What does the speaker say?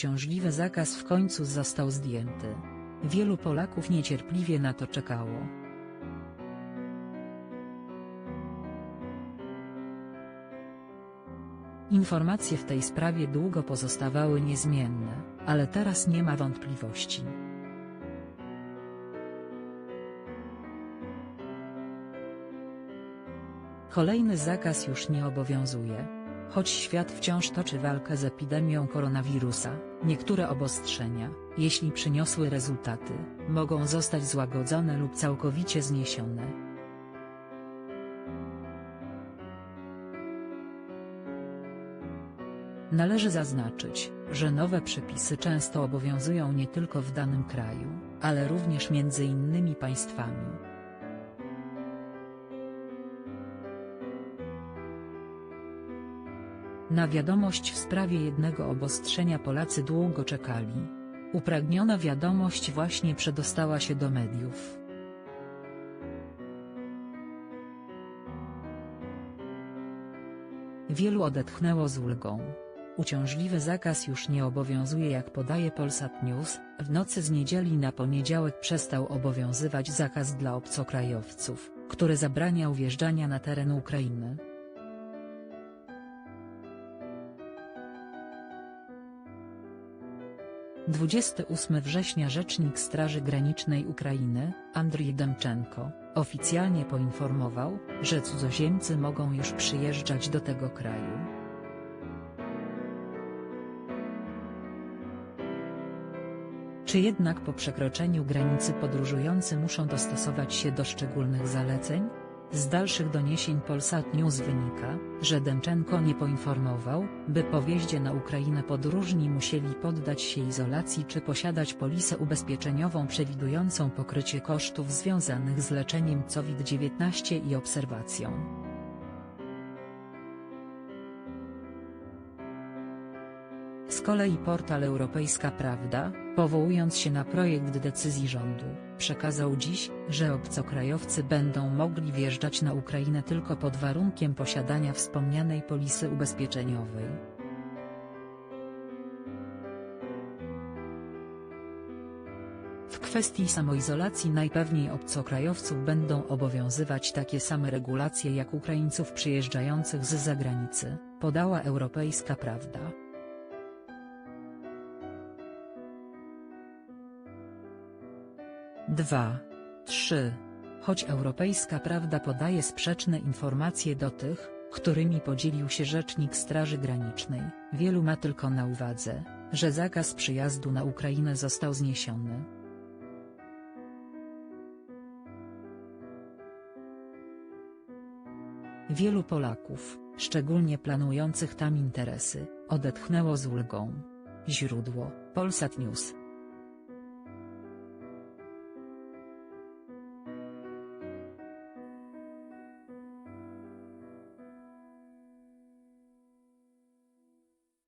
uciążliwy zakaz w końcu został zdjęty. Wielu Polaków niecierpliwie na to czekało. Informacje w tej sprawie długo pozostawały niezmienne, ale teraz nie ma wątpliwości. Kolejny zakaz już nie obowiązuje. Choć świat wciąż toczy walkę z epidemią koronawirusa, niektóre obostrzenia, jeśli przyniosły rezultaty, mogą zostać złagodzone lub całkowicie zniesione. Należy zaznaczyć, że nowe przepisy często obowiązują nie tylko w danym kraju, ale również między innymi państwami. Na wiadomość w sprawie jednego obostrzenia Polacy długo czekali. Upragniona wiadomość właśnie przedostała się do mediów. Wielu odetchnęło z ulgą. Uciążliwy zakaz już nie obowiązuje jak podaje Polsat News, w nocy z niedzieli na poniedziałek przestał obowiązywać zakaz dla obcokrajowców, który zabraniał wjeżdżania na teren Ukrainy. 28 września rzecznik Straży Granicznej Ukrainy, Andrzej Demczenko, oficjalnie poinformował, że cudzoziemcy mogą już przyjeżdżać do tego kraju. Czy jednak po przekroczeniu granicy podróżujący muszą dostosować się do szczególnych zaleceń? Z dalszych doniesień Polsat News wynika, że Demczenko nie poinformował, by po wjeździe na Ukrainę podróżni musieli poddać się izolacji czy posiadać polisę ubezpieczeniową przewidującą pokrycie kosztów związanych z leczeniem COVID-19 i obserwacją. Z kolei portal Europejska Prawda, powołując się na projekt decyzji rządu, przekazał dziś, że obcokrajowcy będą mogli wjeżdżać na Ukrainę tylko pod warunkiem posiadania wspomnianej polisy ubezpieczeniowej. W kwestii samoizolacji najpewniej obcokrajowców będą obowiązywać takie same regulacje jak Ukraińców przyjeżdżających z zagranicy, podała Europejska Prawda. 2. 3. Choć Europejska Prawda podaje sprzeczne informacje do tych, którymi podzielił się rzecznik Straży Granicznej, wielu ma tylko na uwadze, że zakaz przyjazdu na Ukrainę został zniesiony. Wielu Polaków, szczególnie planujących tam interesy, odetchnęło z ulgą. Źródło: Polsat News